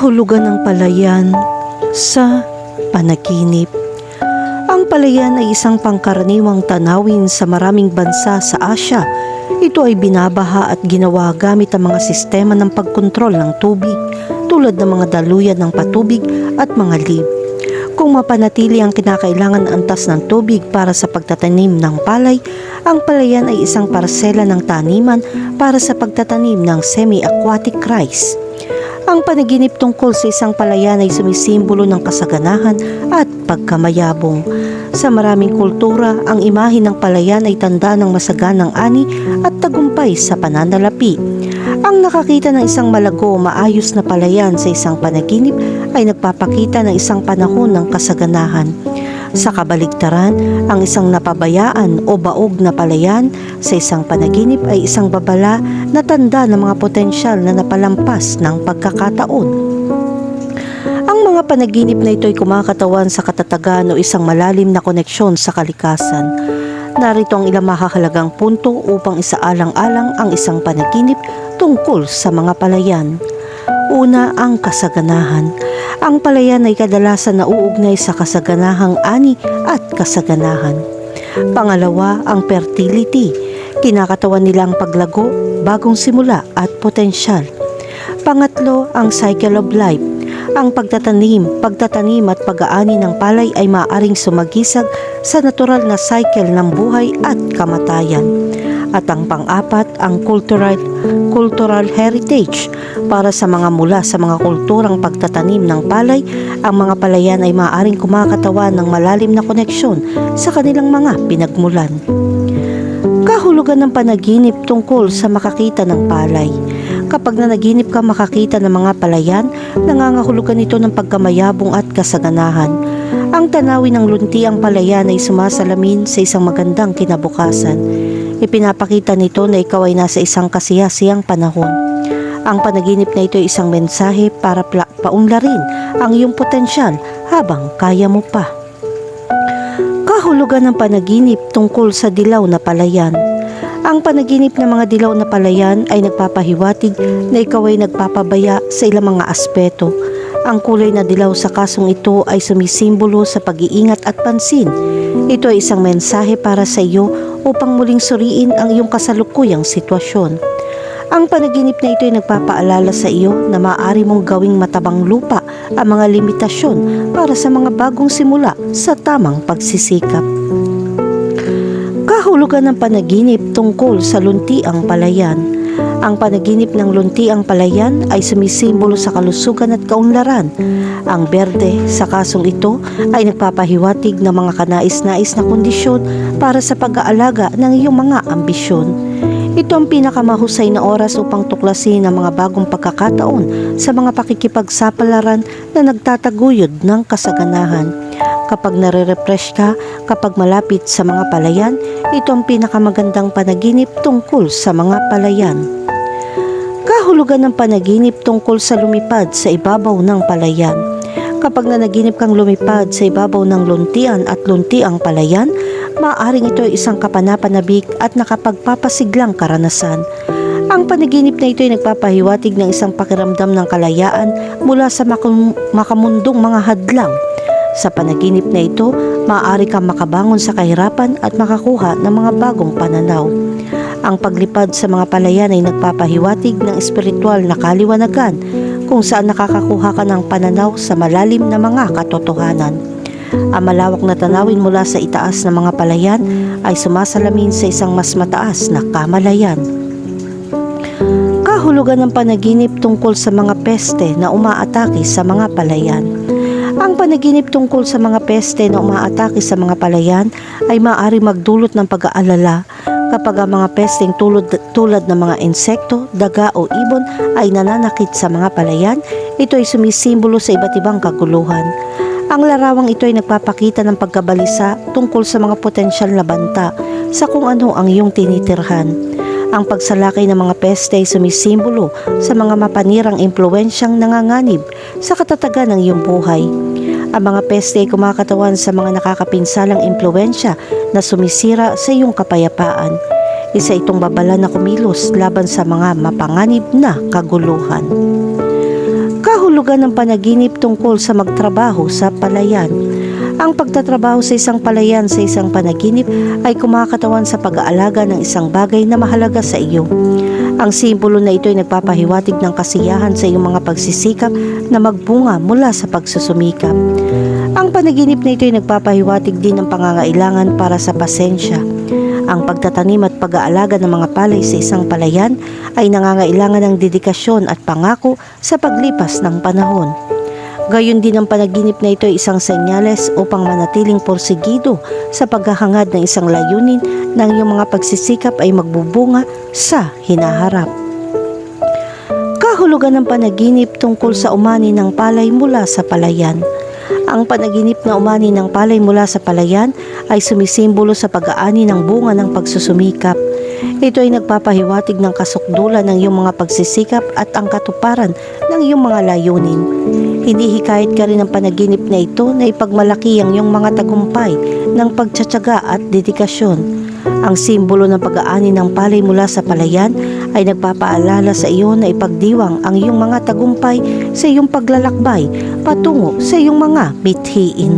Kahulugan ng palayan sa panaginip. Ang palayan ay isang pangkaraniwang tanawin sa maraming bansa sa Asya. Ito ay binabaha at ginawa gamit ang mga sistema ng pagkontrol ng tubig tulad ng mga daluyan ng patubig at mga lib. Kung mapanatili ang kinakailangan na antas ng tubig para sa pagtatanim ng palay, ang palayan ay isang parsela ng taniman para sa pagtatanim ng semi-aquatic rice. Ang panaginip tungkol sa isang palayan ay sumisimbolo ng kasaganahan at pagkamayabong. Sa maraming kultura, ang imahe ng palayan ay tanda ng masaganang ani at tagumpay sa pananalapi. Ang nakakita ng isang malago maayos na palayan sa isang panaginip ay nagpapakita ng isang panahon ng kasaganahan. Sa kabaligtaran, ang isang napabayaan o baog na palayan sa isang panaginip ay isang babala na tanda ng mga potensyal na napalampas ng pagkakataon. Ang mga panaginip na ito ay kumakatawan sa katatagan o isang malalim na koneksyon sa kalikasan. Narito ang ilang mahahalagang punto upang isaalang-alang ang isang panaginip tungkol sa mga palayan. Una, ang kasaganahan. Ang palayan ay kadalasan nauugnay sa kasaganahang ani at kasaganahan. Pangalawa, ang fertility. Kinakatawan nila ang paglago, bagong simula at potensyal. Pangatlo, ang cycle of life. Ang pagtatanim, pagtatanim at pag-aani ng palay ay maaaring sumagisag sa natural na cycle ng buhay at kamatayan. At ang pang-apat, ang cultural, cultural heritage. Para sa mga mula sa mga kulturang pagtatanim ng palay, ang mga palayan ay maaaring kumakatawan ng malalim na koneksyon sa kanilang mga pinagmulan. Kahulugan ng panaginip tungkol sa makakita ng palay. Kapag nanaginip ka makakita ng mga palayan, nangangahulugan ito ng pagkamayabong at kasaganahan. Ang tanawin ng lunti ang palayan ay sumasalamin sa isang magandang kinabukasan. Ipinapakita nito na ikaw ay nasa isang kasiyasiyang panahon. Ang panaginip na ito ay isang mensahe para paunlarin ang iyong potensyal habang kaya mo pa. Kahulugan ng panaginip tungkol sa dilaw na palayan. Ang panaginip ng mga dilaw na palayan ay nagpapahiwatig na ikaw ay nagpapabaya sa ilang mga aspeto. Ang kulay na dilaw sa kasong ito ay sumisimbolo sa pag-iingat at pansin. Ito ay isang mensahe para sa iyo upang muling suriin ang iyong kasalukuyang sitwasyon. Ang panaginip na ito ay nagpapaalala sa iyo na maaari mong gawing matabang lupa ang mga limitasyon para sa mga bagong simula sa tamang pagsisikap. Kahulugan ng panaginip tungkol sa luntiang palayan. Ang panaginip ng luntiang palayan ay sumisimbolo sa kalusugan at kaunlaran. Ang berde sa kasong ito ay nagpapahiwatig ng mga kanais-nais na kondisyon para sa pag-aalaga ng iyong mga ambisyon. Ito ang pinakamahusay na oras upang tuklasin ang mga bagong pagkakataon sa mga pakikipagsapalaran na nagtataguyod ng kasaganahan. Kapag nare-refresh ka, kapag malapit sa mga palayan, ito ang pinakamagandang panaginip tungkol sa mga palayan. Kahulugan ng panaginip tungkol sa lumipad sa ibabaw ng palayan. Kapag nanaginip kang lumipad sa ibabaw ng luntian at luntiang palayan, maaaring ito ay isang kapanapanabik at nakapagpapasiglang karanasan. Ang panaginip na ito ay nagpapahiwatig ng isang pakiramdam ng kalayaan mula sa makam- makamundong mga hadlang. Sa panaginip na ito, maaari kang makabangon sa kahirapan at makakuha ng mga bagong pananaw. Ang paglipad sa mga palayan ay nagpapahiwatig ng espiritual na kaliwanagan kung saan nakakakuha ka ng pananaw sa malalim na mga katotohanan. Ang malawak na tanawin mula sa itaas ng mga palayan ay sumasalamin sa isang mas mataas na kamalayan. Kahulugan ng panaginip tungkol sa mga peste na umaatake sa mga palayan. Ang panaginip tungkol sa mga peste na umaatake sa mga palayan ay maaari magdulot ng pag-aalala kapag ang mga pesteng tulad, tulad ng mga insekto, daga o ibon ay nananakit sa mga palayan, ito ay sumisimbolo sa iba't ibang kaguluhan. Ang larawang ito ay nagpapakita ng pagkabalisa tungkol sa mga potensyal na banta sa kung ano ang iyong tinitirhan. Ang pagsalakay ng mga peste ay sumisimbolo sa mga mapanirang impluensyang nanganganib sa katatagan ng iyong buhay. Ang mga peste ay kumakatawan sa mga nakakapinsalang impluensya na sumisira sa iyong kapayapaan. Isa itong babala na kumilos laban sa mga mapanganib na kaguluhan. Kahulugan ng panaginip tungkol sa magtrabaho sa palayan. Ang pagtatrabaho sa isang palayan sa isang panaginip ay kumakatawan sa pag-aalaga ng isang bagay na mahalaga sa iyo. Ang simbolo na ito ay nagpapahiwatig ng kasiyahan sa iyong mga pagsisikap na magbunga mula sa pagsusumikap. Ang panaginip na ito ay nagpapahiwatig din ng pangangailangan para sa pasensya. Ang pagtatanim at pag-aalaga ng mga palay sa isang palayan ay nangangailangan ng dedikasyon at pangako sa paglipas ng panahon. Gayon din ang panaginip na ito ay isang senyales upang manatiling porsigido sa paghahangad ng isang layunin ng iyong mga pagsisikap ay magbubunga sa hinaharap. Kahulugan ng panaginip tungkol sa umani ng palay mula sa palayan. Ang panaginip na umani ng palay mula sa palayan ay sumisimbolo sa pag-aani ng bunga ng pagsusumikap. Ito ay nagpapahiwatig ng kasukdulan ng iyong mga pagsisikap at ang katuparan ng iyong mga layunin. Hinihikayat ka rin ng panaginip na ito na ipagmalaki ang iyong mga tagumpay ng pagtsatsaga at dedikasyon. Ang simbolo ng pag-aani ng palay mula sa palayan ay nagpapaalala sa iyo na ipagdiwang ang iyong mga tagumpay sa iyong paglalakbay patungo sa iyong mga mithiin.